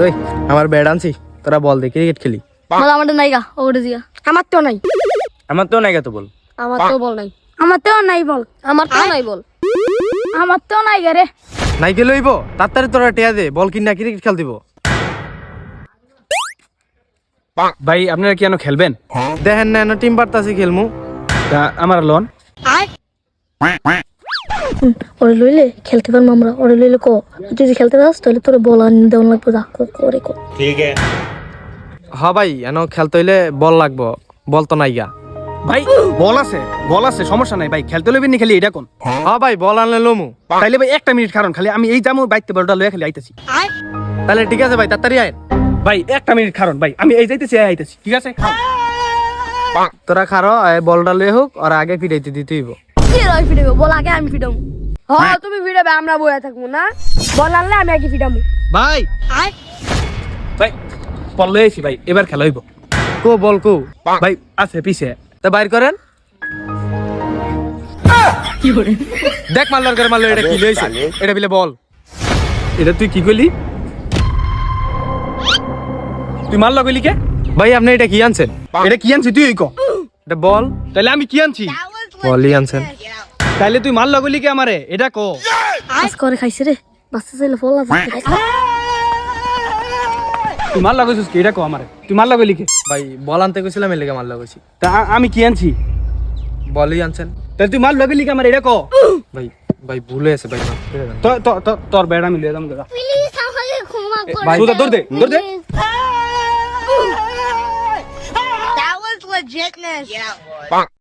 ওই আমার ব্যাট আনছি তোরা বল দে ক্রিকেট খেলি। বল আমাদের নাইগা ওটা জিগা আমার তো নাই। আমার তো নাই তো বল। আমার তো বল নাই। আমার তো নাই বল। আমার তো নাই বল। আমার তো নাই রে। নাই কে লইব তাড়াতাড়ি তোরা টিয়া দে বল কিনা ক্রিকেট খেল দিব। ভাই আপনারা কি কেন খেলবেন? দেখেন না এনো টিম পারতাছি খেলমু। আমার লোন। ওরে লইলে খেলতে পারব আমরা। ওরে লইলে কো? যদি খেলতে পারস তাহলে তোর বল আনি দেওয়ান লাগবে যা করে কো হ ভাই এনো খেলতে হইলে বল লাগবো। বল তো নাই গা। ভাই বল আছে বল আছে সমস্যা নাই ভাই খেলতে লইবেন নি খালি এটা কোন? হ ভাই বল আনলে লমু। তাইলে ভাই একটা মিনিট কারণ খালি আমি এই জামু বাইতে বলটা লয়ে খালি আইতেছি। তাহলে ঠিক আছে ভাই তাড়াতাড়ি আয়। ভাই একটা মিনিট কারণ ভাই আমি এই যাইতেছি এই আইতেছি ঠিক আছে? খাও। তোরা খারো বলটা লয়ে হোক আর আগে ফিরাইতে দিতে হইব। কি রয় ফিটাবো বল আগে আমি ফিটাবো হ্যাঁ তুমি ভিড়াবে আমরা বয়ে থাকব না? বল আনলে আমি আগে ফিটামু ভাই! ভাই লয়ে আইছি ভাই এবার খেলা হইব। কো বল কো। ভাই আছে পিছে। তা বাইর করেন। দেখ মাল্লার করে মারলো এটা কি লইছে। এটা বিলে বল। এটা তুই কি কইলি? তুই মারলা কইলি কে? ভাই আপনি এটা কি আনছেন? এটা কি আনছি তুই ক এটা বল। তাইলে আমি কি আনছি? বলই আনছেন। তাইলে তুই মারলা কইলি কে আমারে? এটা ক। আজ করে খাইছে রে। বাচ্চা চাইলে ফল আছে। তুই মারলা কইছিস কি? এটা ক আমারে। তুই মারলা কইলি কে? ভাই বল আনতে কইছিলাম এর লেগে মারলা কইছি। তা আমি কি আনছি? বলই আনছেন। তাহলে তুই মারলা কইলি কে আমারে? এটা ক। ভাই ভাই ভুলে আছে ভাই। তো তো তো- তোর বেড়া আমি লয়ে যাম দাদা প্লিজ আমাকে ক্ষমা করে ভাই সুদা দৌড় দে দৌড় দে। That was legitness.